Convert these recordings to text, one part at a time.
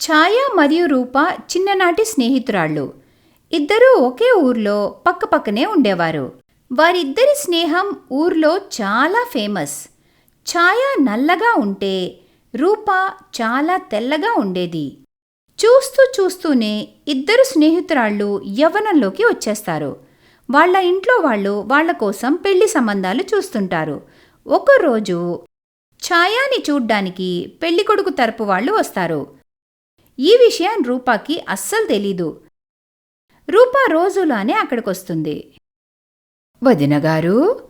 ఛాయ మరియు రూప చిన్ననాటి స్నేహితురాళ్ళు. ఇద్దరూ ఒకే ఊర్లో పక్కపక్కనే ఉండేవారు. వారిద్దరి స్నేహం ఊర్లో చాలా ఫేమస్. ఛాయ నల్లగా ఉంటే రూప చాలా తెల్లగా ఉండేది. చూస్తూ చూస్తూనే ఇద్దరు స్నేహితురాళ్ళు యవ్వనంలోకి వచ్చేస్తారు. వాళ్ళ ఇంట్లో వాళ్ళు వాళ్ళ కోసం పెళ్ళి సంబంధాలు చూస్తుంటారు. ఒకరోజు ఛాయాని చూడ్డానికి పెళ్ళికొడుకు తరపు వాళ్ళు వస్తారు. ఈ విషయం రూపాకి అస్సలు తెలీదు. రూపా రోజులానే అక్కడికొస్తుంది. వదినగారు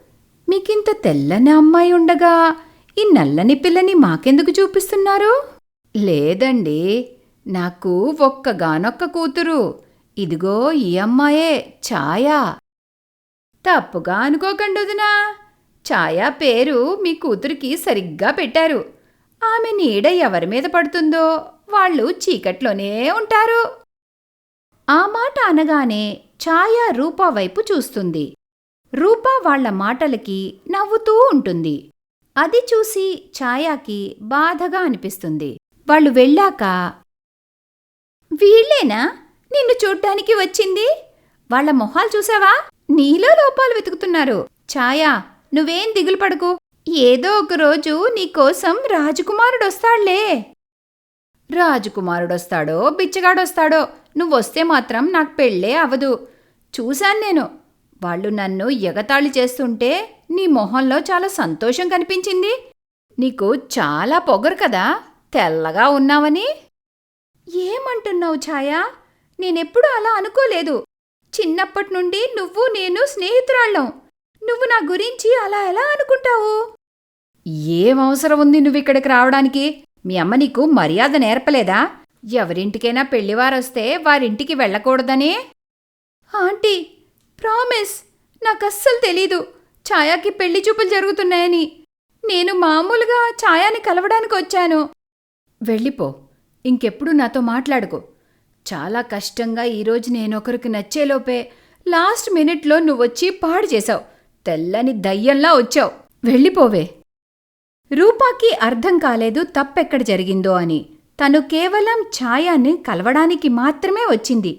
మీకింత తెల్లని అమ్మాయి ఉండగా ఈ నల్లని పిల్లని మాకెందుకు చూపిస్తున్నారు? లేదండి నాకు ఒక్కగానొక్క కూతురు. ఇదిగో ఈ అమ్మాయే ఛాయా. తప్పుగా అనుకోకండి వదినా. ఛాయా పేరు మీ కూతురికి సరిగ్గా పెట్టారు. ఆమె నీడ ఎవరి మీద పడుతుందో వాళ్ళు చీకట్లోనే ఉంటారు. ఆ మాట అనగానే ఛాయ రూపా వైపు చూస్తుంది. రూపా వాళ్ళ మాటలకి నవ్వుతూ ఉంటుంది. అది చూసి ఛాయాకి బాధగా అనిపిస్తుంది. వాళ్ళు వెళ్ళాక వీళ్ళేనా? నిన్ను చూడ్డానికి వచ్చింది? వాళ్ళ మొహాలు చూసావా? నీలో లోపాలు వెతుకుతున్నారు. ఛాయా నువ్వేం దిగులు పడకు. ఏదో ఒక రోజు నీకోసం రాజకుమారుడొస్తాళ్ళే రాజకుమారుడొస్తాడో బిచ్చగాడొస్తాడో నువ్వొస్తే మాత్రం నాకు పెళ్ళే అవదు. చూశాను నేను. వాళ్ళు నన్ను ఎగతాళి చేస్తుంటే నీ మొహంలో చాలా సంతోషం కనిపించింది. నీకు చాలా పొగరు కదా తెల్లగా ఉన్నావని. ఏమంటున్నావు ఛాయా? నేనెప్పుడు అలా అనుకోలేదు. చిన్నప్పటి నుండి నువ్వు నేను స్నేహితురాళ్ళం. నువ్వు నా గురించి అలా ఎలా అనుకుంటావు? ఏం అవసరం ఉంది నువ్వు ఇక్కడికి రావడానికి? మీ అమ్మ నీకు మర్యాద నేర్పలేదా? ఎవరింటికైనా పెళ్ళివారొస్తే వారింటికి వెళ్ళకూడదని? ఆంటీ ప్రామిస్ నాకస్సలు తెలీదు. ఛాయాకి పెళ్ళి చూపులు జరుగుతున్నాయని. నేను మామూలుగా ఛాయాని కలవడానికి వచ్చాను. వెళ్ళిపో ఇంకెప్పుడు నాతో మాట్లాడుకో. చాలా కష్టంగా ఈరోజు నేనొకరికి నచ్చేలోపే లాస్ట్ మినిట్లో నువ్వొచ్చి పాడు చేశావు. తెల్లని దయ్యంలా వచ్చావు. వెళ్ళిపోవే. రూపాకి అర్థం కాలేదు తప్పెక్కడ జరిగిందో అని. తను కేవలం ఛాయాని కలవడానికి మాత్రమే వచ్చింది.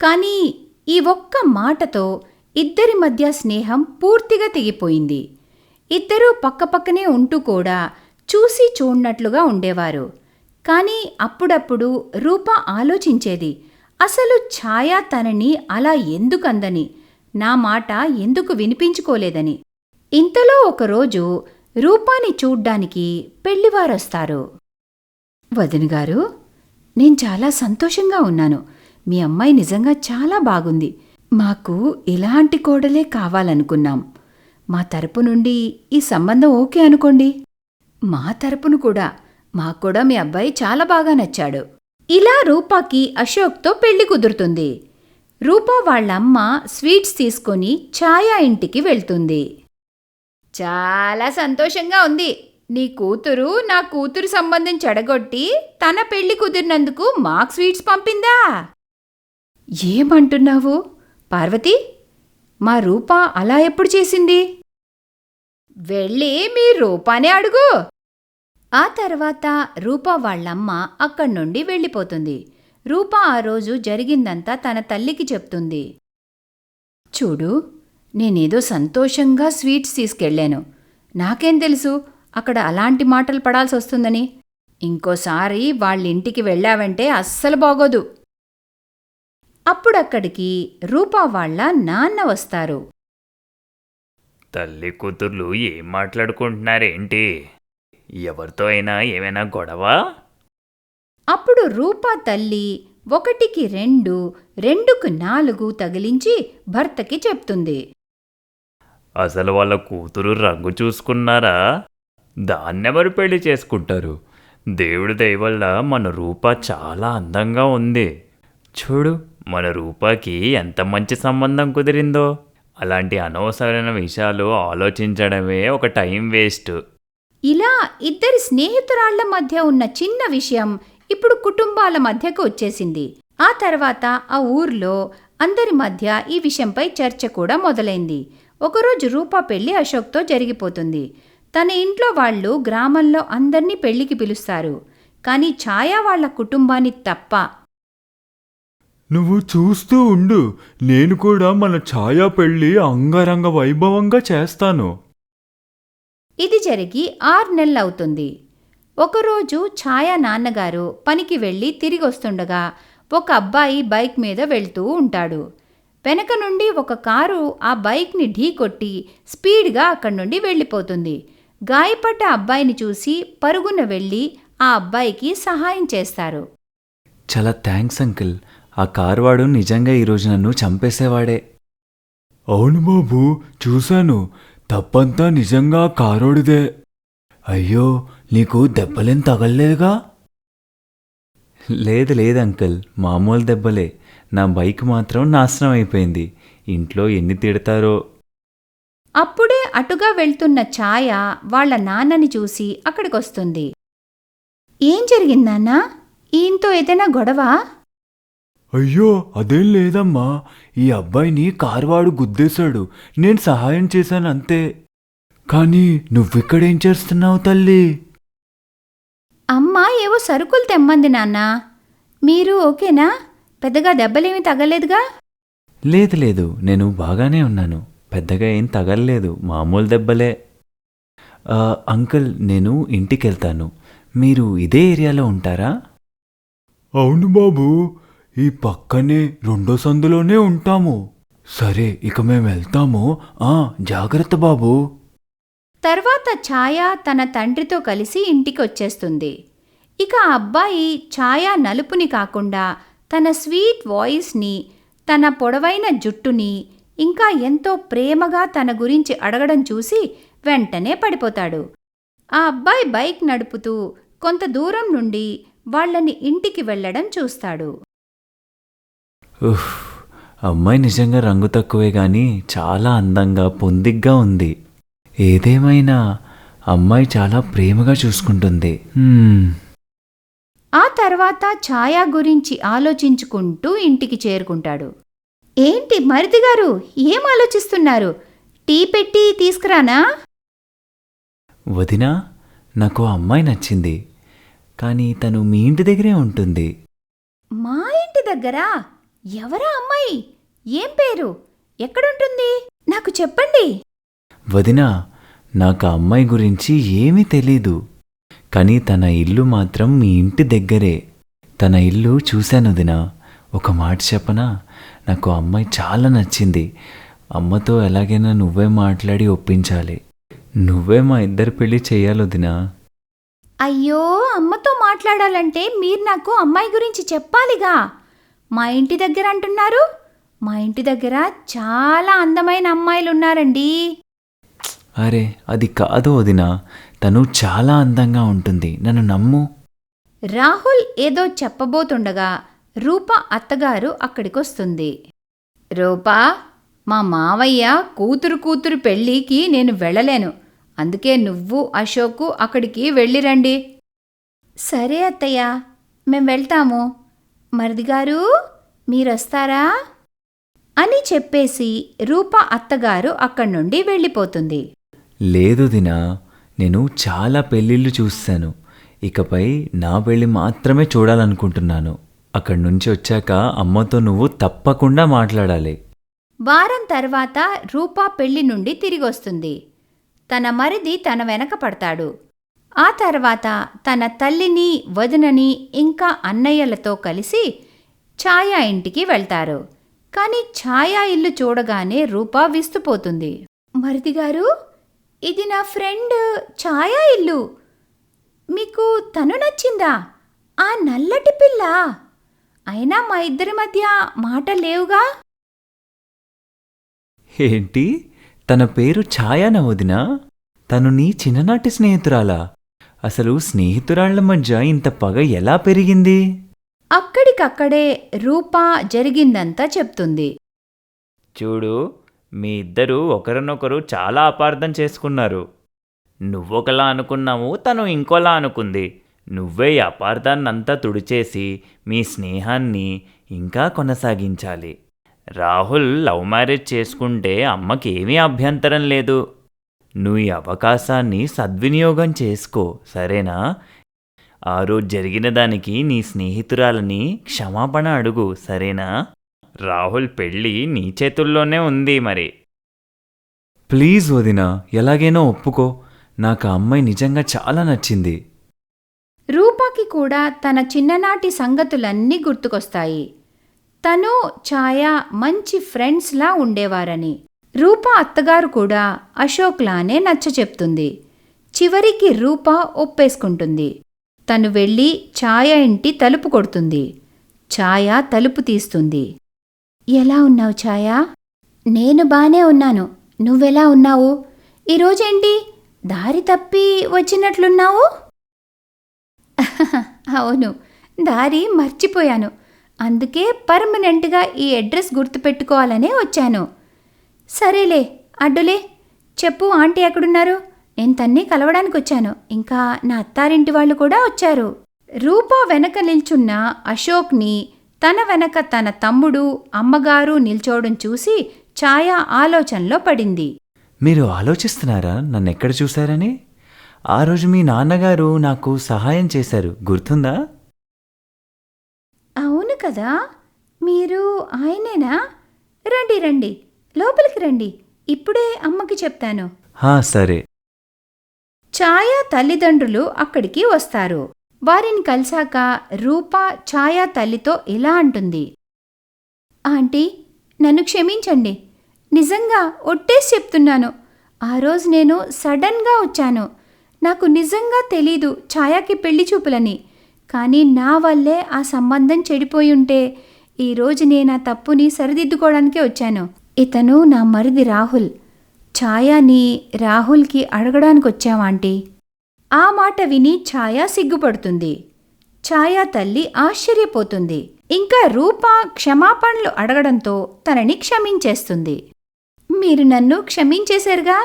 కానీ ఈ ఒక్క మాటతో ఇద్దరి మధ్య స్నేహం పూర్తిగా తెగిపోయింది. ఇద్దరూ పక్కపక్కనే ఉంటూ కూడా చూసి చూడనట్లుగా ఉండేవారు. కానీ అప్పుడప్పుడు రూప ఆలోచించేది అసలు ఛాయ తనని అలా ఎందుకందని? నా మాట ఎందుకు వినిపించుకోలేదని? ఇంతలో ఒకరోజు రూపాని చూడ్డానికి పెళ్ళివారొస్తారు. వదినగారు నేను చాలా సంతోషంగా ఉన్నాను. మీ అమ్మాయి నిజంగా చాలా బాగుంది. మాకు ఇలాంటి కోడలే కావాలనుకున్నాం. మా తరపు నుండి ఈ సంబంధం ఓకే అనుకోండి. మా తరపును కూడా. మాకు కూడా మీ అబ్బాయి చాలా బాగా నచ్చాడు. ఇలా రూపాకి అశోక్తో పెళ్ళి కుదురుతుంది. రూపా వాళ్ళమ్మ స్వీట్స్ తీసుకొని ఛాయా ఇంటికి వెళ్తుంది. చాలా సంతోషంగా ఉంది. నీ కూతురు నా కూతురు సంబంధం చెడగొట్టి తన పెళ్ళి కుదిరినందుకు మాకు స్వీట్స్ పంపిందా? ఏమంటున్నావు? పార్వతి మా రూప అలా ఎప్పుడు చేసింది? వెళ్ళి మీ రూపానే అడుగు. ఆ తర్వాత రూప వాళ్ళమ్మ అక్కడి నుండి వెళ్ళిపోతుంది. రూప ఆ రోజు జరిగిందంతా తన తల్లికి చెప్తుంది. చూడు నేనేదో సంతోషంగా స్వీట్స్ తీసుకెళ్ళాను. నాకేం తెలుసు? అక్కడ అలాంటి మాటలు పడాల్సి వస్తుందని. ఇంకోసారి వాళ్ళింటికి వెళ్ళావంటే అస్సలు బాగోదు. అప్పుడక్కడికి రూపా వాళ్ళ నాన్న వస్తారు. తల్లి కూతుర్లు ఏం మాట్లాడుకుంటున్నారేంటి? ఎవరితో అయినా ఏమైనా గొడవ? అప్పుడు రూపా తల్లి ఒకటికి రెండు రెండుకు నాలుగు తగిలించి భర్తకి చెప్తుంది. అసలు వాళ్ళ కూతురు రంగు చూసుకున్నారా? దాన్నెవరు పెళ్ళి చేసుకుంటారు? దేవుడి దయవల్ల మన రూప చాలా అందంగా ఉంది. చూడు మన రూపాకి ఎంత మంచి సంబంధం కుదిరిందో. అలాంటి అనవసరమైన విషయాలు ఆలోచించడమే ఒక టైం వేస్ట్. ఇలా ఇద్దరి స్నేహితురాళ్ళ మధ్య ఉన్న చిన్న విషయం ఇప్పుడు కుటుంబాల మధ్యకు వచ్చేసింది. ఆ తర్వాత ఆ ఊర్లో అందరి మధ్య ఈ విషయంపై చర్చ కూడా మొదలైంది. ఒకరోజు రూపా పెళ్ళి అశోక్తో జరిగిపోతుంది. తన ఇంట్లో వాళ్ళు గ్రామంలో అందర్నీ పెళ్ళికి పిలుస్తారు. కానీ ఛాయా వాళ్ళ కుటుంబాన్ని తప్ప. నువ్వు చూస్తూ ఉండు. నేను కూడా మన ఛాయా పెళ్ళి అంగరంగ వైభవంగా చేస్తాను. ఇది జరిగి ఆరు నెలలవుతుంది. ఒకరోజు ఛాయా నాన్నగారు పనికి వెళ్ళి తిరిగొస్తుండగా ఒక అబ్బాయి బైక్ మీద వెళ్తూ ఉంటాడు. వెనక నుండి ఒక కారు ఆ బైక్ని ఢీకొట్టి స్పీడ్గా అక్కడి నుండి వెళ్ళిపోతుంది. గాయపడ్డ అబ్బాయిని చూసి పరుగున వెళ్ళి ఆ అబ్బాయికి సహాయం చేస్తారు. చాలా థ్యాంక్స్ అంకుల్. ఆ కార్వాడు నిజంగా ఈరోజు నన్ను చంపేసేవాడే. అవును బాబు చూశాను. తప్పంతా నిజంగా కారోడిదే. అయ్యో నీకు దెబ్బలేం తగలలేదుగా లేదు లేదు అంకుల్. మామూలు దెబ్బలే. నా బైక్ మాత్రం నాశనం అయిపోయింది. ఇంట్లో ఎన్ని తిడతారో. అప్పుడే అటుగా వెళ్తున్న ఛాయ వాళ్ళ నాన్నని చూసి అక్కడికొస్తుంది. ఏం జరిగిందన్నా ఈయంతో ఏదైనా గొడవ? అయ్యో అదేం లేదమ్మా. ఈ అబ్బాయిని కార్వాడు గుద్దేశాడు. నేను సహాయం చేశాను అంతే. కానీ నువ్విక్కడేం చేస్తున్నావు తల్లి? అమ్మ ఏవో సరుకులు తెమ్మంది నాన్న. మీరు ఓకేనా? పెద్దగా దెబ్బలేమీ తగలేదుగా? లేదు లేదు. నేను బాగానే ఉన్నాను. పెద్దగా ఏం తగలలేదు. మామూలు దెబ్బలే. ఆ, అంకుల్ నేను ఇంటికి వెళ్తాను మీరు ఇదే ఏరియాలో ఉంటారా? అవును బాబు. ఈ పక్కనే రెండో సందులోనే ఉంటాము. సరే ఇక మేము వెళ్తాము. ఆ జాగ్రత్త బాబు. తర్వాత ఛాయ తన తండ్రితో కలిసి ఇంటికి వచ్చేస్తుంది ఇక ఆ అబ్బాయి ఛాయ నలుపుని కాకుండా తన స్వీట్ వాయిస్ని తన పొడవైన జుట్టుని ఇంకా ఎంతో ప్రేమగా తన గురించి అడగడం చూసి వెంటనే పడిపోతాడు. ఆ అబ్బాయి బైక్ నడుపుతూ కొంత దూరం నుండి వాళ్ళని ఇంటికి వెళ్ళడం చూస్తాడు. అమ్మాయి నిజంగా రంగు తక్కువే కానీ చాలా అందంగా పొందిగ్గా ఉంది. ఏదేమైనా అమ్మాయి చాలా ప్రేమగా చూసుకుంటుంది. ఆ తర్వాత ఛాయా గురించి ఆలోచించుకుంటూ ఇంటికి చేరుకుంటాడు. ఏంటి మరిది గారు ఏం ఆలోచిస్తున్నారు? టీ పెట్టి తీసుకురానా? వదినా నాకు అమ్మాయి నచ్చింది. కానీ తను మీ ఇంటి దగ్గరే ఉంటుంది. మా ఇంటి దగ్గర? ఎవరా అమ్మాయి? ఏం పేరు? ఎక్కడుంటుంది? నాకు చెప్పండి. వదినా నాకు ఆ అమ్మాయి గురించి ఏమీ తెలీదు. కానీ తన ఇల్లు మాత్రం మీ ఇంటి దగ్గరే. తన ఇల్లు చూశాను వదినా ఒక మాట చెప్పనా? నాకు అమ్మాయి చాలా నచ్చింది. అమ్మతో ఎలాగైనా నువ్వే మాట్లాడి ఒప్పించాలి. నువ్వే మా ఇద్దరి పెళ్ళి చేయాలి వదినా అయ్యో అమ్మతో మాట్లాడాలంటే మీరు నాకు అమ్మాయి గురించి చెప్పాలిగా. మా ఇంటి దగ్గర అంటున్నారు? మా ఇంటి దగ్గర చాలా అందమైన అమ్మాయిలు ఉన్నారండి అరే అది కాదు వదినా. తను చాలా అందంగా ఉంటుంది. నన్ను నమ్ము. రాహుల్ ఏదో చెప్పబోతుండగా రూప అత్తగారు అక్కడికొస్తుంది. రూపా మా మావయ్య కూతురు కూతురు పెళ్ళికి నేను వెళ్ళలేను. అందుకే నువ్వు అశోకు అక్కడికి వెళ్ళిరండి. సరే అత్తయ్య మేం వెళ్తాము. మరిదిగారు మీరొస్తారా? అని చెప్పేసి రూప అత్తగారు అక్కడి నుండి వెళ్ళిపోతుంది. లేదు దినా నేను చాలా పెళ్ళిళ్ళు చూస్తాను. ఇకపై నా పెళ్ళి మాత్రమే చూడాలనుకుంటున్నాను. అక్కడి నుంచి వచ్చాక అమ్మతో నువ్వు తప్పకుండా మాట్లాడాలి. వారం తర్వాత రూపా పెళ్ళి నుండి తిరిగొస్తుంది. తన మరిది తన వెనక పడతాడు. ఆ తర్వాత తన తల్లిని వదినని ఇంకా అన్నయ్యలతో కలిసి ఛాయా ఇంటికి వెళ్తారు. కానీ ఛాయా ఇల్లు చూడగానే రూపా విస్తుపోతుంది. మరిది గారు? ఇది నా ఫ్రెండ్ ఛాయా ఇల్లు. మీకు తను నచ్చిందా? ఆ నల్లటి పిల్ల. అయినా మా ఇద్దరి మధ్య మాట లేవుగా? ఏంటి? తన పేరు ఛాయాన వదినా తను నీ చిన్ననాటి స్నేహితురాలా? అసలు స్నేహితురాళ్ళ మధ్య ఇంత పగ ఎలా పెరిగింది? అక్కడికక్కడే రూపా జరిగిందంతా చెప్తుంది. చూడు మీ ఇద్దరు ఒకరినొకరు చాలా అపార్థం చేసుకున్నారు. నువ్వొకలా అనుకున్నావు తను ఇంకోలా అనుకుంది. నువ్వే ఈ అపార్థాన్నంతా తుడిచేసి మీ స్నేహాన్ని ఇంకా కొనసాగించాలి. రాహుల్ లవ్ మ్యారేజ్ చేసుకుంటే అమ్మకి ఏమీ అభ్యంతరం లేదు. నువ్వు ఈ అవకాశాన్ని సద్వినియోగం చేసుకో సరేనా? ఆ రోజు జరిగిన దానికి నీ స్నేహితురాలని క్షమాపణ అడుగు సరేనా? రాహుల్ పెళ్ళి నీ చేతుల్లోనే ఉంది మరి. ప్లీజ్ వదినా ఎలాగైనా ఒప్పుకో. నాకు ఆ అమ్మాయి నిజంగా చాలా నచ్చింది. రూపాకి కూడా తన చిన్ననాటి సంగతులన్నీ గుర్తుకొస్తాయి. తను ఛాయ మంచి ఫ్రెండ్స్లా ఉండేవారని. రూప అత్తగారు కూడా అశోక్లానే నచ్చ చెప్తుంది. చివరికి రూప ఒప్పేసుకుంటుంది. తను వెళ్ళి ఛాయ ఇంటి తలుపు కొడుతుంది. ఛాయ తలుపు తీస్తుంది. ఎలా ఉన్నావు ఛాయా? నేను బానే ఉన్నాను. నువ్వెలా ఉన్నావు? ఈరోజేంటి? దారి తప్పి వచ్చినట్లున్నావు? అవును. దారి మర్చిపోయాను. అందుకే పర్మనెంట్గా ఈ అడ్రస్ గుర్తుపెట్టుకోవాలనే వచ్చాను. సరేలే అడ్డులే. చెప్పు ఆంటీ ఎక్కడున్నారు? నేను తన్ని కలవడానికి వచ్చాను ఇంకా నా అత్తారింటి వాళ్ళు కూడా వచ్చారు. రూపా వెనక నిల్చున్న అశోక్ని తన వెనక తన తమ్ముడు అమ్మగారు నిల్చోవడం చూసి ఛాయ ఆలోచనలో పడింది. మీరు ఆలోచిస్తున్నారా? నన్ను ఎక్కడ చూశారని? ఆ రోజు మీ నాన్నగారు నాకు సహాయం చేశారు. గుర్తుందా? అవును కదా. మీరు ఆయనేనా? రండి రండి. లోపలికి రండి. ఇప్పుడే అమ్మకి చెప్తాను. హా సరే. ఛాయా తల్లిదండ్రులు అక్కడికి వస్తారు. వారిని కలిశాక రూప ఛాయా తల్లితో ఇలా అంటుంది. ఆంటీ నన్ను క్షమించండి. నిజంగా ఒట్టేసి చెప్తున్నాను. ఆ రోజు నేను సడన్గా వచ్చాను. నాకు నిజంగా తెలీదు ఛాయాకి పెళ్ళి చూపులని. కానీ నా వల్లే ఆ సంబంధం చెడిపోయి ఉంటే ఈరోజు నేను ఆ తప్పుని సరిదిద్దుకోవడానికే వచ్చాను. ఇతను నా మరిది రాహుల్. ఛాయాని రాహుల్కి అడగడానికి వచ్చావాంటీ ఆ మాట విని ఛాయ సిగ్గుపడుతుంది. ఛాయా తల్లి ఆశ్చర్యపోతుంది. ఇంకా రూప క్షమాపణలు అడగడంతో తనని క్షమించేస్తుంది. మీరు నన్ను క్షమించేశారుగా?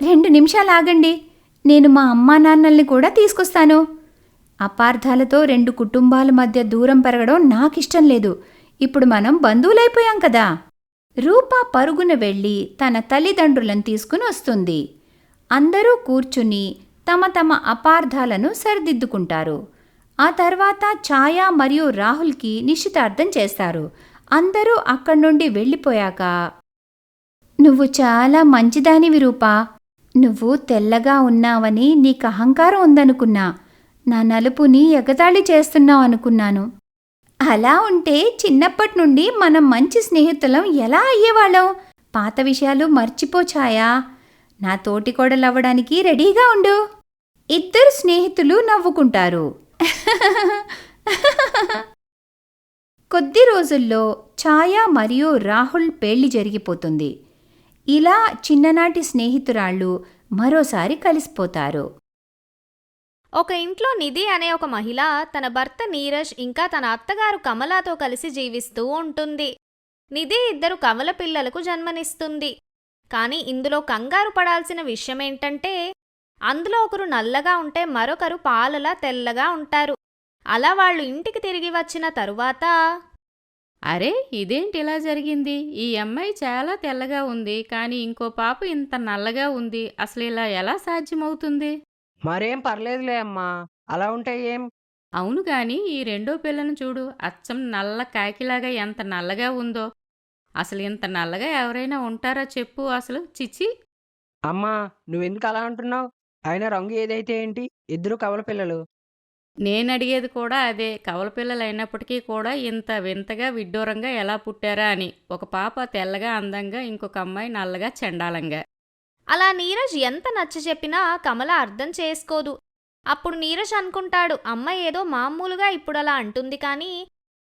రెండు నిమిషాలు ఆగండి నేను మా అమ్మా నాన్నల్ని కూడా తీసుకొస్తాను. అపార్థాలతో రెండు కుటుంబాల మధ్య దూరం పెరగడం నాకిష్టం లేదు. ఇప్పుడు మనం బంధువులైపోయాం కదా. రూప పరుగున వెళ్ళి తన తల్లిదండ్రులను తీసుకుని వస్తుంది. అందరూ కూర్చుని తమ తమ అపార్థాలను సరిదిద్దుకుంటారు. ఆ తర్వాత ఛాయా మరియు రాహుల్కి నిశ్చితార్థం చేస్తారు. అందరూ అక్కడి నుండి వెళ్ళిపోయాక నువ్వు చాలా మంచిదానివి రూపా. నువ్వు తెల్లగా ఉన్నావని నీకు అహంకారం ఉందనుకున్నా. నా నలుపుని ఎగతాళి చేస్తున్నావు అనుకున్నాను. అలా ఉంటే చిన్నప్పటి నుండి మనం మంచి స్నేహితులం ఎలా అయ్యేవాళ్ళం? పాత విషయాలు మర్చిపోచాయా నా తోటికోడలవ్వడానికి రెడీగా ఉండు. ఇద్దరు స్నేహితులు నవ్వుకుంటారు. కొద్ది రోజుల్లో ఛాయా మరియు రాహుల్ పెళ్ళి జరిగిపోతుంది. ఇలా చిన్ననాటి స్నేహితురాళ్ళు మరోసారి కలిసిపోతారు. ఒక ఇంట్లో నిధి అనే ఒక మహిళ తన భర్త నీరజ్ ఇంకా తన అత్తగారు కమలాతో కలిసి జీవిస్తూ ఉంటుంది. నిధి ఇద్దరు కమల పిల్లలకు జన్మనిస్తుంది. కానీ ఇందులో కంగారు పడాల్సిన విషయం ఏంటంటే అందులో ఒకరు నల్లగా ఉంటే మరొకరు పాలలా తెల్లగా ఉంటారు. అలా వాళ్ళు ఇంటికి తిరిగి వచ్చిన తరువాత అరే ఇదేంటి ఇలా జరిగింది? ఈ అమ్మాయి చాలా తెల్లగా ఉంది కానీ ఇంకో పాప ఇంత నల్లగా ఉంది. అసలు ఇలా ఎలా సాధ్యమవుతుంది? మరేం పర్లేదులే అమ్మా. అలా ఉంటే ఏం? అవును గాని ఈ రెండో పిల్లను చూడు. అచ్చం నల్ల కాకిలాగా ఎంత నల్లగా ఉందో. అసలు ఇంత నల్లగా ఎవరైనా ఉంటారా చెప్పు అసలు. చిచి అమ్మా నువ్వెందుకు అలా అంటున్నావు? అయినా రంగు ఏదైతే ఏంటి? ఇద్దరు కవల పిల్లలు. నేను అడిగేది కూడా అదే. కవల పిల్లలు అయినప్పటికీ కూడా ఇంత వింతగా విడ్డూరంగా ఎలా పుట్టారా అని. ఒక పాప తెల్లగా అందంగా ఇంకొక అమ్మాయి నల్లగా చండాలంగా. అలా నీరజ్ ఎంత నచ్చ చెప్పినా కమల అర్థం చేసుకోదు. అప్పుడు నీరజ్ అనుకుంటాడు అమ్మ ఏదో మామూలుగా ఇప్పుడు అలా అంటుంది కానీ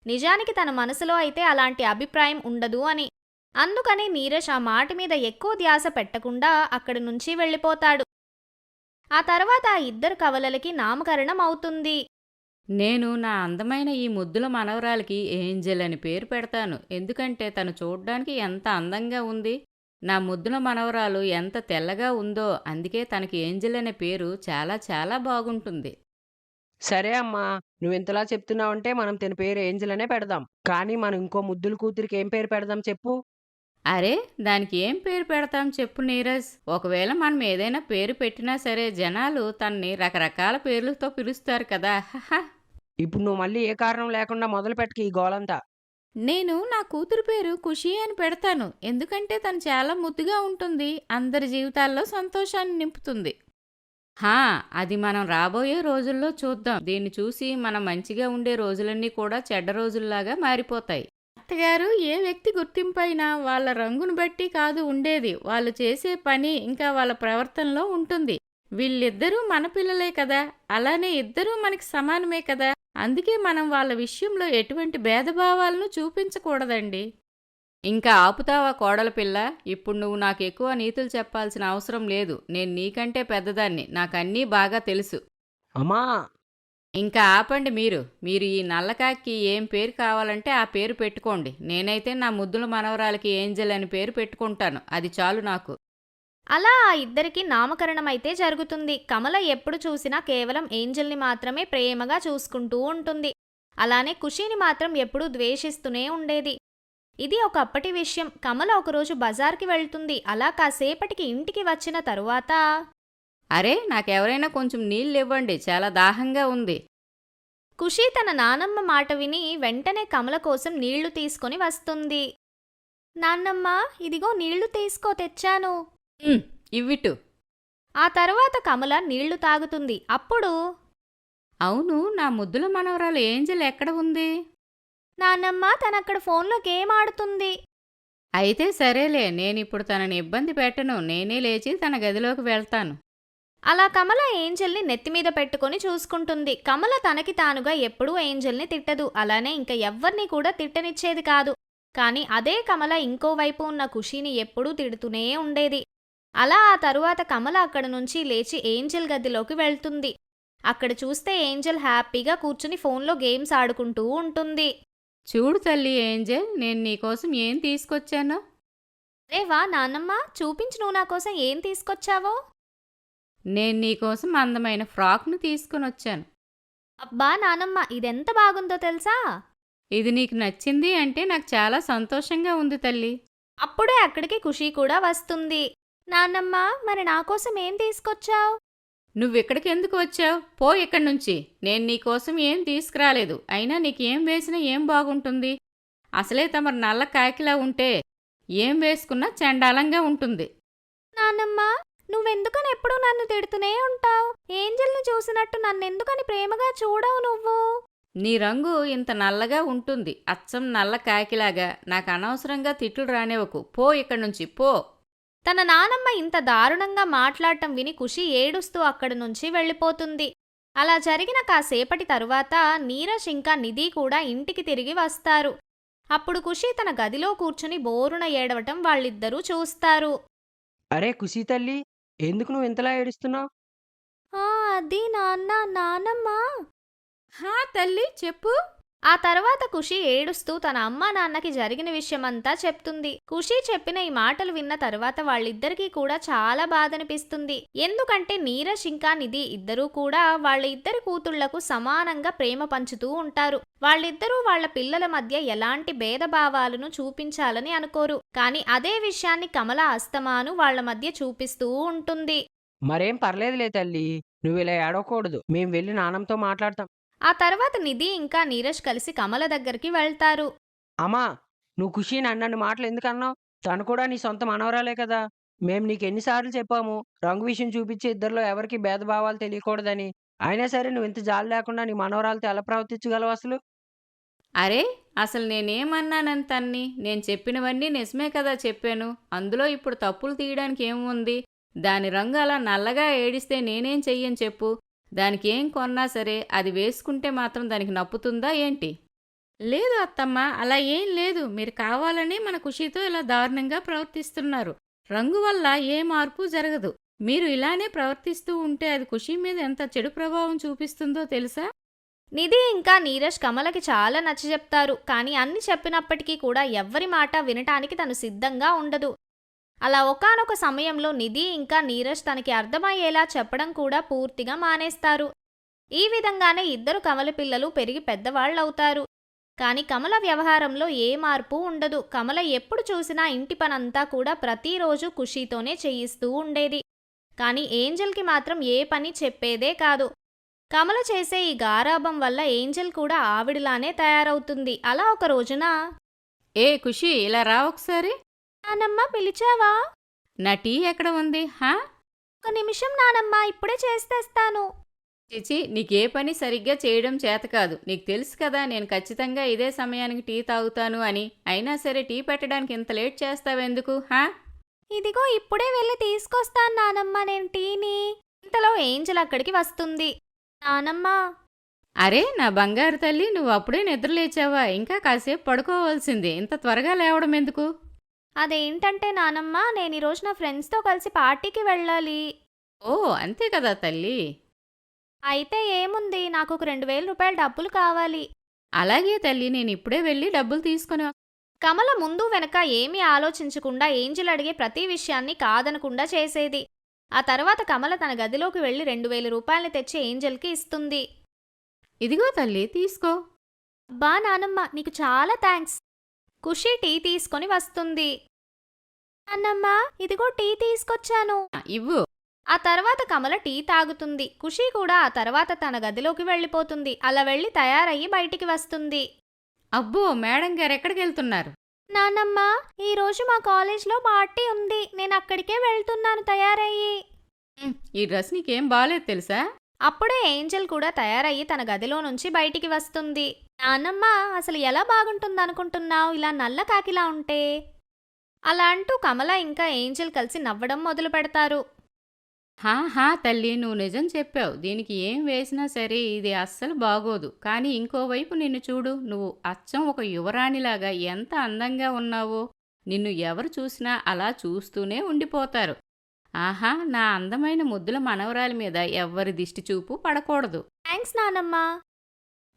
నిజానికి తన మనసులో అయితే అలాంటి అభిప్రాయం ఉండదు అని. అందుకని నీరజ్ ఆ మాట మీద ఎక్కువ ధ్యాస పెట్టకుండా అక్కడి నుంచి వెళ్ళిపోతాడు. ఆ తర్వాత ఆ ఇద్దరు కవలలకి నామకరణం అవుతుంది. నేను నా అందమైన ఈ ముద్దుల మనవరాలికి ఏంజెల్ అని పేరు పెడతాను. ఎందుకంటే తను చూడ్డానికి ఎంత అందంగా ఉంది నా ముద్దుల మనవరాలు ఎంత తెల్లగా ఉందో అందుకే తనకి ఏంజెల్ అనే పేరు చాలా చాలా బాగుంటుంది. సరే అమ్మా నువ్వెంతలా చెప్తున్నావంటే మనం తన పేరు ఏంజల్ అనే పెడదాం. కానీ మనం ఇంకో ముద్దుల కూతురికి ఏం పేరు పెడదాం చెప్పు. అరే దానికి ఏం పేరు పెడతాం చెప్పు నీరజ్. ఒకవేళ మనం ఏదైనా పేరు పెట్టినా సరే జనాలు తన్ని రకరకాల పేర్లతో పిలుస్తారు కదా. హహ. ఇప్పుడు నువ్వు మళ్ళీ ఏ కారణం లేకుండా మొదలు పెట్టక ఈ గోలంతా. నేను నా కూతురు పేరు ఖుషి అని పెడతాను. ఎందుకంటే తను చాలా ముద్దుగా ఉంటుంది. అందరి జీవితాల్లో సంతోషాన్ని నింపుతుంది. హా అది మనం రాబోయే రోజుల్లో చూద్దాం. దీన్ని చూసి మనం మంచిగా ఉండే రోజులన్నీ కూడా చెడ్డ రోజుల్లాగా మారిపోతాయి. అత్తగారు ఏ వ్యక్తి గుర్తింపైనా వాళ్ళ రంగును బట్టి కాదు ఉండేది. వాళ్ళు చేసే పని ఇంకా వాళ్ళ ప్రవర్తనలో ఉంటుంది. వీళ్ళిద్దరూ మన పిల్లలే కదా. అలానే ఇద్దరూ మనకి సమానమే కదా. అందుకే మనం వాళ్ళ విషయంలో ఎటువంటి భేదభావాలను చూపించకూడదండి. ఇంకా ఆపుతావా కోడల పిల్ల? ఇప్పుడు నువ్వు నాకు ఎక్కువ నీతులు చెప్పాల్సిన అవసరం లేదు. నేను నీకంటే పెద్దదాన్ని. నాకన్నీ బాగా తెలుసు. అమ్మా ఇంకా ఆపండి మీరు. మీరు ఈ నల్లకాకి ఏం పేరు కావాలంటే ఆ పేరు పెట్టుకోండి. నేనైతే నా ముద్దుల మనవరాలకి ఏంజల్ అని పేరు పెట్టుకుంటాను. అది చాలు నాకు. అలా ఆ ఇద్దరికి నామకరణం అయితే జరుగుతుంది. కమల ఎప్పుడు చూసినా కేవలం ఏంజల్ని మాత్రమే ప్రేమగా చూసుకుంటూ ఉంటుంది. అలానే ఖుషీని మాత్రం ఎప్పుడూ ద్వేషిస్తూనే ఉండేది. ఇది ఒకప్పటి విషయం. కమల ఒకరోజు బజార్కి వెళ్తుంది. అలా కాసేపటికి ఇంటికి వచ్చిన తరువాత అరే నాకెవరైనా కొంచెం నీళ్ళు ఇవ్వండి చాలా దాహంగా ఉంది. ఖుషి తన నానమ్మ మాట విని వెంటనే కమల కోసం నీళ్ళు తీసుకొని వస్తుంది. నాన్నమ్మ ఇదిగో నీళ్ళు తీసుకో తెచ్చాను. ఇవ్విటు ఆ తరువాత కమల నీళ్ళు తాగుతుంది. అప్పుడు అవును నా ముద్దుల మనవరాలు ఏంజల్ ఎక్కడ ఉంది? నాన్నమ్మ తనక్కడ ఫోన్లో గేమ్ ఆడుతుంది? అయితే సరేలే నేనిప్పుడు తనని ఇబ్బంది పెట్టను. నేనే లేచి తన గదిలోకి వెళ్తాను. అలా కమల ఏంజల్ని నెత్తిమీద పెట్టుకొని చూసుకుంటుంది. కమల తనకి తానుగా ఎప్పుడూ ఏంజల్ని తిట్టదు. అలానే ఇంకా ఎవ్వరిని కూడా తిట్టనిచ్చేది కాదు. కానీ అదే కమల ఇంకోవైపు ఉన్న ఖుషీని ఎప్పుడూ తిడుతూనే ఉండేది. అలా ఆ తరువాత కమల అక్కడ నుంచి లేచి ఏంజల్ గదిలోకి వెళ్తుంది. అక్కడ చూస్తే ఏంజల్ హ్యాపీగా కూర్చుని ఫోన్లో గేమ్స్ ఆడుకుంటూ ఉంటుంది. చూడు తల్లి ఏంజల్ నేను నీకోసం ఏం తీసుకొచ్చానో? రేవా నాన్నమ్మ చూపించు నువ్వు నా కోసం ఏం తీసుకొచ్చావో? నేను నీకోసం అందమైన ఫ్రాక్ను తీసుకుని వచ్చాను. అబ్బా నానమ్మ ఇదెంత బాగుందో తెలుసా? ఇది నీకు నచ్చింది అంటే నాకు చాలా సంతోషంగా ఉంది తల్లి. అప్పుడే అక్కడికి ఖుషి కూడా వస్తుంది. నాన్నమ్మ మరి నా కోసం ఏం తీసుకొచ్చావు? నువ్విక్కడికి ఎందుకు వచ్చావు? పో ఇక్కడి నుంచి. నేను నీకోసం ఏం తీసుకురాలేదు. అయినా నీకేం వేసినా ఏం బాగుంటుంది? అసలే తమరు నల్ల కాకిలా ఉంటే ఏం వేసుకున్నా చండాలంగా ఉంటుంది. నాన్నమ్మ నువ్వెందుకని ఎప్పుడూ నన్ను తిడుతూనే ఉంటావు? ఏంజల్ని చూసినట్టు నన్నెందుకని ప్రేమగా చూడవు నువ్వు? నీ రంగు ఇంత నల్లగా ఉంటుంది. అచ్చం నల్ల కాకిలాగా. నాకు అనవసరంగా తిట్లు రానివ్వకు. పో ఇక్కడి నుంచి పో. తన నానమ్మ ఇంత దారుణంగా మాట్లాడటం విని ఖుషి ఏడుస్తూ అక్కడి నుంచి వెళ్ళిపోతుంది. అలా జరిగిన కాసేపటి తరువాత నీరజ్ ఇంకా నిధి కూడా ఇంటికి తిరిగి వస్తారు. అప్పుడు ఖుషి తన గదిలో కూర్చుని బోరున ఏడవటం వాళ్ళిద్దరూ చూస్తారు. అరే ఖుషి తల్లి ఎందుకు నువ్వు ఇంతలా ఏడుస్తున్నావు? అది నాన్న నానమ్మ. హా తల్లి చెప్పు. ఆ తర్వాత ఖుషి ఏడుస్తూ తన అమ్మా నాన్నకి జరిగిన విషయమంతా చెప్తుంది. ఖుషి చెప్పిన ఈ మాటలు విన్న తర్వాత వాళ్ళిద్దరికీ కూడా చాలా బాధనిపిస్తుంది. ఎందుకంటే నీరజ్ ఇంకా నిధి ఇద్దరూ కూడా వాళ్ళ ఇద్దరి కూతుళ్ళకు సమానంగా ప్రేమ పంచుతూ ఉంటారు. వాళ్ళిద్దరూ వాళ్ళ పిల్లల మధ్య ఎలాంటి భేదభావాలను చూపించాలని అనుకోరు. కానీ అదే విషయాన్ని కమల అస్తమాను వాళ్ళ మధ్య చూపిస్తూ ఉంటుంది. మరేం పర్లేదులే తల్లి. నువ్వు ఇలా ఏడవకూడదు. మేము వెళ్ళి నానంతో మాట్లాడతాం. ఆ తర్వాత నిధి ఇంకా నీరజ్ కలిసి కమల దగ్గరికి వెళ్తారు. అమ్మా నువ్వు ఖుషి నన్ను మాటలు ఎందుకు అన్నావు తను కూడా నీ సొంత మనవరాలే కదా. మేము నీకు ఎన్నిసార్లు చెప్పాము రంగు విషయం చూపించి ఇద్దరిలో ఎవరికి భేదభావాలు తెలియకూడదని. అయినా సరే నువ్వు ఇంత జాలి లేకుండా నీ మనవరాలతో ఎలా ప్రవర్తించగలవు అసలు? అరే అసలు నేనేమన్నానని తన్ని? నేను చెప్పినవన్నీ నిజమే కదా చెప్పాను. అందులో ఇప్పుడు తప్పులు తీయడానికి ఏముంది? దాని రంగు అలా నల్లగా ఏడిస్తే నేనేం చెయ్యని చెప్పు. దానికి ఏం కొన్నా సరే అది వేసుకుంటే మాత్రం దానికి నప్పుతుందా ఏంటి? లేదు అత్తమ్మ అలా ఏం లేదు. మీరు కావాలని మన ఖుషితో ఇలా దారుణంగా ప్రవర్తిస్తున్నారు. రంగు వల్ల ఏ మార్పు జరగదు. మీరు ఇలానే ప్రవర్తిస్తూ ఉంటే అది ఖుషి మీద ఎంత చెడు ప్రభావం చూపిస్తుందో తెలుసా? నిధి ఇంకా నీరజ్ కమలకి చాలా నచ్చజెప్తారు. కానీ అన్ని చెప్పినప్పటికీ కూడా ఎవ్వరి మాట వినటానికి తను సిద్ధంగా ఉండదు. అలా ఒకానొక సమయంలో నిధి ఇంకా నీరజ్ తనకి అర్థమయ్యేలా చెప్పడం కూడా పూర్తిగా మానేస్తారు. ఈ విధంగానే ఇద్దరు కమల పిల్లలు పెరిగి పెద్దవాళ్ళవుతారు. కానీ కమల వ్యవహారంలో ఏ మార్పు ఉండదు. కమల ఎప్పుడు చూసినా ఇంటి పనంతా కూడా ప్రతిరోజు ఖుషీతోనే చేయిస్తూ ఉండేది. కానీ ఏంజల్కి మాత్రం ఏ పని చెప్పేదే కాదు. కమల చేసే ఈ గారాభం వల్ల ఏంజల్ కూడా ఆవిడిలానే తయారవుతుంది. అలా ఒక రోజున ఏ ఖుషి ఇలా రా ఒకసారి. నానమ్మ పిలిచావా? నా టీ ఎక్కడ ఉంది హా? ఒక నిమిషం నానమ్మ ఇప్పుడే చేస్తేస్తాను. చిచి నీకే పని సరిగ్గా చేయడం చేత కాదు. నీకు తెలుసు కదా నేను ఖచ్చితంగా ఇదే సమయానికి టీ తాగుతాను అని. అయినా సరే టీ పెట్టడానికి ఇంత లేట్ చేస్తావెందుకు హా? ఇదిగో ఇప్పుడే వెళ్ళి తీసుకొస్తాను నానమ్మ నేను టీని. ఇంతలో ఏంజల్ అక్కడికి వస్తుంది. నానమ్మ. అరే నా బంగారు తల్లి నువ్వు అప్పుడే నిద్రలేచావా? ఇంకా కాసేపు పడుకోవాల్సింది. ఇంత త్వరగా లేవడం ఎందుకు? అదేంటంటే నానమ్మ నేను ఈరోజు నా ఫ్రెండ్స్తో కలిసి పార్టీకి వెళ్ళాలి. ఓ అంతే కదా తల్లి. అయితే ఏముంది? నాకు ఒక రెండు వేల రూపాయల డబ్బులు కావాలి. అలాగే తల్లి నేను ఇప్పుడే వెళ్ళి డబ్బులు తీసుకుని. కమల ముందు వెనక ఏమీ ఆలోచించకుండా ఏంజల్ అడిగే ప్రతి విషయాన్ని కాదనకుండా చేసేది. ఆ తర్వాత కమల తన గదిలోకి వెళ్ళి రెండు వేల రూపాయలని తెచ్చి ఏంజల్కి ఇస్తుంది. ఇదిగో తల్లి తీసుకో. బా నానమ్మ నీకు చాలా థ్యాంక్స్ ఖుషి టీ తీసుకొని వస్తుంది. అన్నమ్మ ఇదిగో టీ తీసుకొచ్చాను. ఇవ్వు. ఆ తర్వాత కమల టీ తాగుతుంది. ఖుషి కూడా ఆ తర్వాత తన గదిలోకి వెళ్ళిపోతుంది. అలా వెళ్ళి తయారయ్యి బయటికి వస్తుంది. అబ్బో మేడం గారు ఎక్కడికి వెళ్తున్నారు? నానమ్మ ఈ రోజు మా కాలేజ్లో పార్టీ ఉంది. నేను అక్కడికే వెళ్తున్నాను తయారయ్యి. ఈ డ్రెస్ నీకేం బాలేదు తెలుసా? అప్పుడే ఏంజల్ కూడా తయారయ్యి తన గదిలో నుంచి బయటికి వస్తుంది. నానమ్మ అసలు ఎలా బాగుంటుంది అనుకుంటున్నావు ఇలా నల్ల కాకిలా ఉంటే? అలా అంటూ కమల ఇంకా ఏంజల్ కలిసి నవ్వడం మొదలు పెడతారు. హా హా తల్లి నువ్వు నిజం చెప్పావు. దీనికి ఏం వేసినా సరే ఇది అస్సలు బాగోదు. కానీ ఇంకోవైపు నిన్ను చూడు. నువ్వు అచ్చం ఒక యువరాణిలాగా ఎంత అందంగా ఉన్నావో. నిన్ను ఎవరు చూసినా అలా చూస్తూనే ఉండిపోతారు. ఆహా నా అందమైన ముద్దుల మనవరాలి మీద ఎవ్వరి దిష్టి చూపు పడకూడదు. థ్యాంక్స్ నానమ్మ.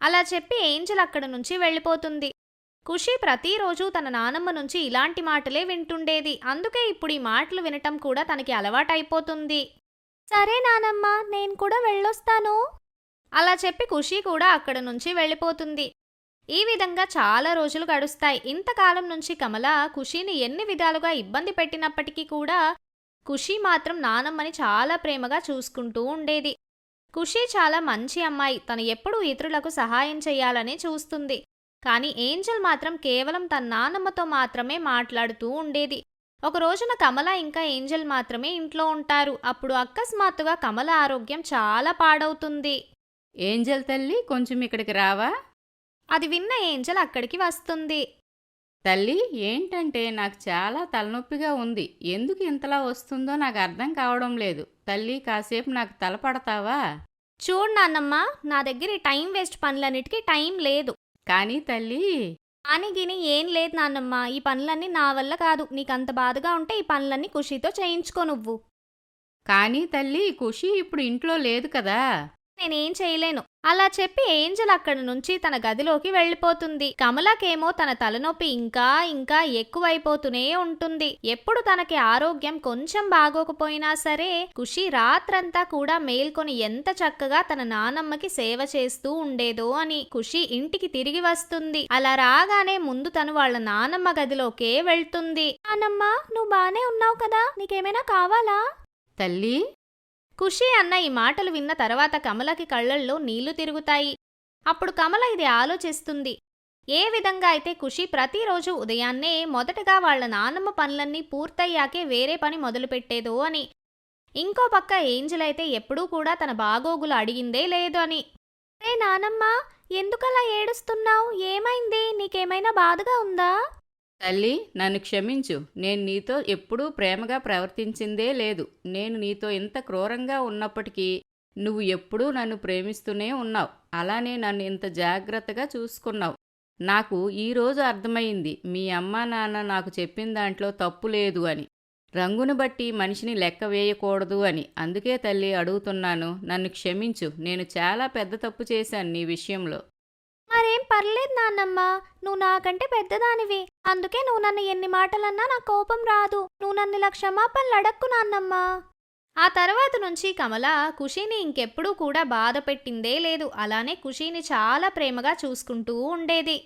అలా చెప్పి ఏంజల్ అక్కడ నుంచి వెళ్ళిపోతుంది. ఖుషి ప్రతిరోజు తన నానమ్మ నుంచి ఇలాంటి మాటలే వింటుండేది. అందుకే ఇప్పుడు ఈ మాటలు వినటం కూడా తనకి అలవాటైపోతుంది. సరే నానమ్మ నేను కూడా వెళ్ళొస్తాను. అలా చెప్పి ఖుషి కూడా అక్కడ నుంచి వెళ్ళిపోతుంది. ఈ విధంగా చాలా రోజులు గడుస్తాయి. ఇంతకాలం నుంచి కమల ఖుషీని ఎన్ని విధాలుగా ఇబ్బంది పెట్టినప్పటికీ కూడా ఖుషి మాత్రం నానమ్మని చాలా ప్రేమగా చూసుకుంటూ ఉండేది. ఖుషి చాలా మంచి అమ్మాయి. తను ఎప్పుడూ ఇతరులకు సహాయం చేయాలని చూస్తుంది. కానీ ఏంజల్ మాత్రం కేవలం తన నానమ్మతో మాత్రమే మాట్లాడుతూ ఉండేది. ఒక రోజున కమల ఇంకా ఏంజల్ మాత్రమే ఇంట్లో ఉంటారు. అప్పుడు అకస్మాత్తుగా కమల ఆరోగ్యం చాలా పాడవుతుంది. ఏంజల్ తల్లి కొంచెం ఇక్కడికి రావా? అది విన్న ఏంజల్ అక్కడికి వస్తుంది. తల్లి ఏంటంటే నాకు చాలా తలనొప్పిగా ఉంది. ఎందుకు ఇంతలా వస్తుందో నాకు అర్థం కావడం లేదు. తల్లి కాసేపు నాకు తల పడతావా చూడు నాన్నమ్మ నా దగ్గర ఈ టైం వేస్ట్ పనులన్నిటికీ టైం లేదు. కానీ తల్లి. అని గిని ఏం లేదు నాన్నమ్మ ఈ పనులన్నీ నా వల్ల కాదు. నీకంత బాధగా ఉంటే ఈ పనులన్నీ ఖుషితో చేయించుకో నువ్వు. కానీ తల్లి ఖుషి ఇప్పుడు ఇంట్లో లేదు కదా. నేనేం చేయలేను. అలా చెప్పి ఏంజల్ అక్కడి నుంచి తన గదిలోకి వెళ్ళిపోతుంది. కమలకేమో తన తలనొప్పి ఇంకా ఇంకా ఎక్కువైపోతూనే ఉంటుంది. ఎప్పుడు తనకి ఆరోగ్యం కొంచెం బాగోకపోయినా సరే ఖుషి రాత్రంతా కూడా మేల్కొని ఎంత చక్కగా తన నానమ్మకి సేవ చేస్తూ ఉండేదో అని ఖుషి ఇంటికి తిరిగి వస్తుంది. అలా రాగానే ముందు తను వాళ్ళ నానమ్మ గదిలోకే వెళ్తుంది. నానమ్మ నువ్వు బానే ఉన్నావు కదా. నీకేమైనా కావాలా? తల్లి ఖుషి అన్న ఈ మాటలు విన్న తర్వాత కమలకి కళ్ళల్లో నీళ్ళు తిరుగుతాయి. అప్పుడు కమల ఇది ఆలోచిస్తుంది. ఏ విధంగా అయితే ఖుషి ప్రతిరోజు ఉదయాన్నే మొదటగా వాళ్ళ నానమ్మ పనులన్నీ పూర్తయ్యాకే వేరే పని మొదలుపెట్టేదో అని. ఇంకో పక్క ఏంజల్ అయితే ఎప్పుడూ కూడా తన బాగోగులు అడిగిందే లేదు అని. ఏ నానమ్మ ఎందుకలా ఏడుస్తున్నావు? ఏమైంది? నీకేమైనా బాధగా ఉందా? తల్లి నన్ను క్షమించు. నేను నీతో ఎప్పుడూ ప్రేమగా ప్రవర్తించిందే లేదు. నేను నీతో ఇంత క్రూరంగా ఉన్నప్పటికీ నువ్వు ఎప్పుడూ నన్ను ప్రేమిస్తూనే ఉన్నావు. అలానే నన్ను ఇంత జాగ్రత్తగా చూసుకున్నావు. నాకు ఈరోజు అర్థమైంది. మీ అమ్మా నాన్న నాకు చెప్పిన దాంట్లో తప్పు లేదు అని. రంగును బట్టి మనిషిని లెక్క వేయకూడదు అని. అందుకే తల్లి అడుగుతున్నాను. నన్ను క్షమించు. నేను చాలా పెద్ద తప్పు చేశాను నీ విషయంలో. మరేం పర్లేదు నాన్నమ్మ నువ్వు నాకంటే పెద్దదానివి. అందుకే నువ్వు నన్ను ఎన్ని మాటలన్నా నా కోపం రాదు. నువ్వు నన్ను ఇలా క్షమాపణలు అడక్కు నాన్నమ్మ. ఆ తర్వాత నుంచి కమల ఖుషీని ఇంకెప్పుడూ కూడా బాధ పెట్టిందే లేదు. అలానే ఖుషీని చాలా ప్రేమగా చూసుకుంటూ ఉండేది.